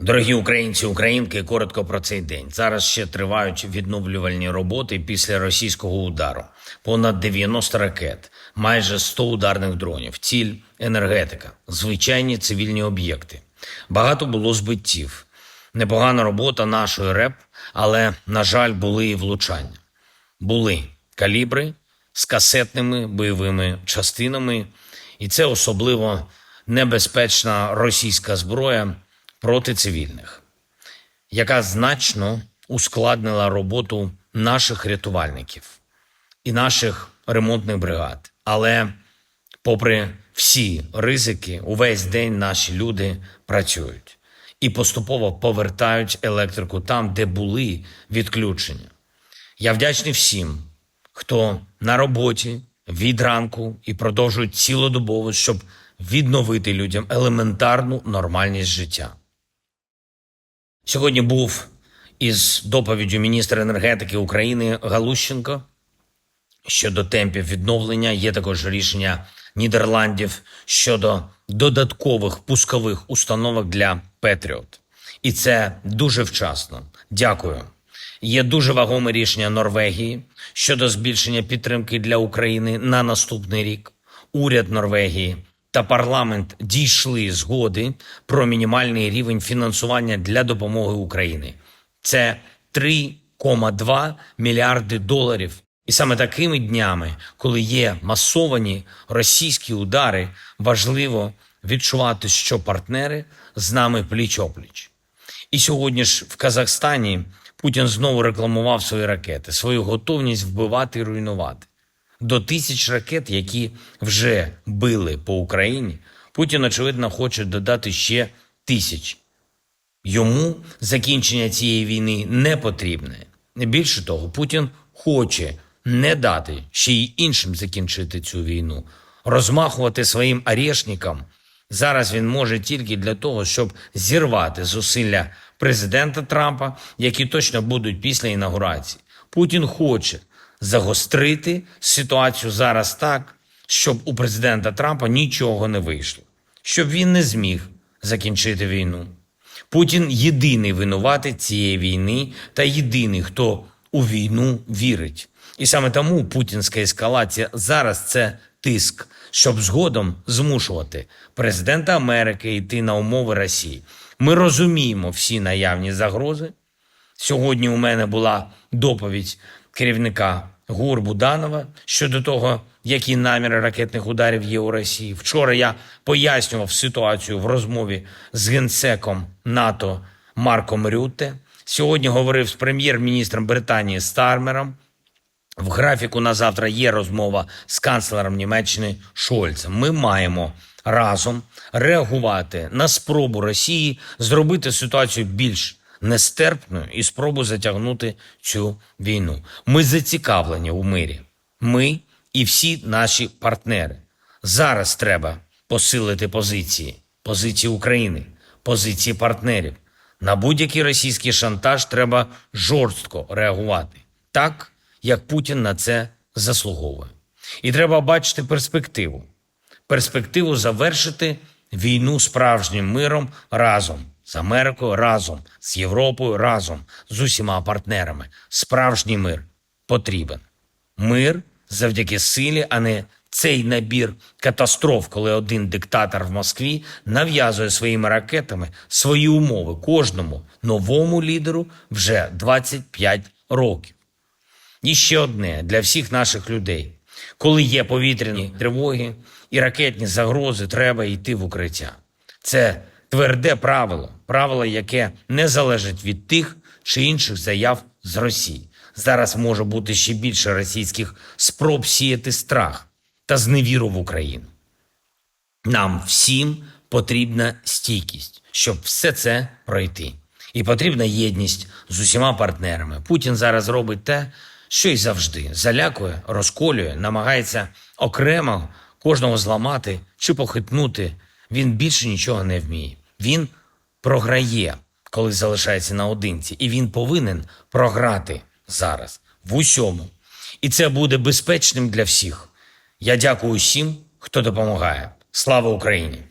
Дорогі українці, українки, коротко про цей день. Зараз ще тривають відновлювальні роботи після російського удару. Понад 90 ракет, майже 100 ударних дронів, ціль енергетика, звичайні цивільні об'єкти. Багато було збиттів. Непогана робота нашої РЕП, але, на жаль, були і влучання. Були калібри з касетними бойовими частинами, і це особливо небезпечна російська зброя проти цивільних, яка значно ускладнила роботу наших рятувальників і наших ремонтних бригад. Але, попри всі ризики, увесь день наші люди працюють і поступово повертають електрику там, де були відключення. Я вдячний всім, хто на роботі від ранку і продовжують цілодобово, щоб відновити людям елементарну нормальність життя. Сьогодні був із доповіддю міністра енергетики України Галущенко щодо темпів відновлення. Є також рішення Нідерландів щодо додаткових пускових установок для Петріот. І це дуже вчасно. Дякую. Є дуже вагоме рішення Норвегії щодо збільшення підтримки для України на наступний рік. Уряд Норвегії та парламент дійшли згоди про мінімальний рівень фінансування для допомоги Україні. Це 3,2 мільярди доларів. І саме такими днями, коли є масовані російські удари, важливо відчувати, що партнери з нами пліч-опліч. І сьогодні ж в Казахстані Путін знову рекламував свої ракети, свою готовність вбивати і руйнувати. До тисяч ракет, які вже били по Україні, Путін, очевидно, хоче додати ще тисяч. Йому закінчення цієї війни не потрібне. Більше того, Путін хоче не дати ще й іншим закінчити цю війну, розмахувати своїм арешникам. Зараз він може тільки для того, щоб зірвати зусилля президента Трампа, які точно будуть після інаугурації. Путін хоче загострити ситуацію зараз так, щоб у президента Трампа нічого не вийшло, щоб він не зміг закінчити війну. Путін єдиний винуватий цієї війни та єдиний, хто у війну вірить. І саме тому путінська ескалація зараз це тиск, щоб згодом змушувати президента Америки йти на умови Росії. Ми розуміємо всі наявні загрози. Сьогодні у мене була доповідь керівника ГУР Буданова щодо того, які наміри ракетних ударів є у Росії. Вчора я пояснював ситуацію в розмові з генсеком НАТО Марком Рютте. Сьогодні говорив з прем'єр-міністром Британії Стармером. В графіку на завтра є розмова з канцлером Німеччини Шольцем. Ми маємо разом реагувати на спробу Росії зробити ситуацію більш нестерпною і спробу затягнути цю війну. Ми зацікавлені у мирі. Ми і всі наші партнери. Зараз треба посилити позиції, позиції України, позиції партнерів. На будь-який російський шантаж треба жорстко реагувати, так як Путін на це заслуговує. І треба бачити перспективу. Перспективу завершити війну справжнім миром разом з Америкою, разом з Європою, разом з усіма партнерами. Справжній мир потрібен. Мир завдяки силі, а не цей набір катастроф, коли один диктатор в Москві нав'язує своїми ракетами свої умови кожному новому лідеру вже 25 років. І ще одне для всіх наших людей. Коли є повітряні тривоги і ракетні загрози, треба йти в укриття. Це тверде правило, правило, яке не залежить від тих чи інших заяв з Росії. Зараз може бути ще більше російських спроб сіяти страх та зневіру в Україну. Нам всім потрібна стійкість, щоб все це пройти. І потрібна єдність з усіма партнерами. Путін зараз робить те, що й завжди залякує, розколює, намагається окремо кожного зламати чи похитнути. Він більше нічого не вміє. Він програє, коли залишається наодинці, і він повинен програти зараз в усьому. І це буде безпечним для всіх. Я дякую всім, хто допомагає. Слава Україні!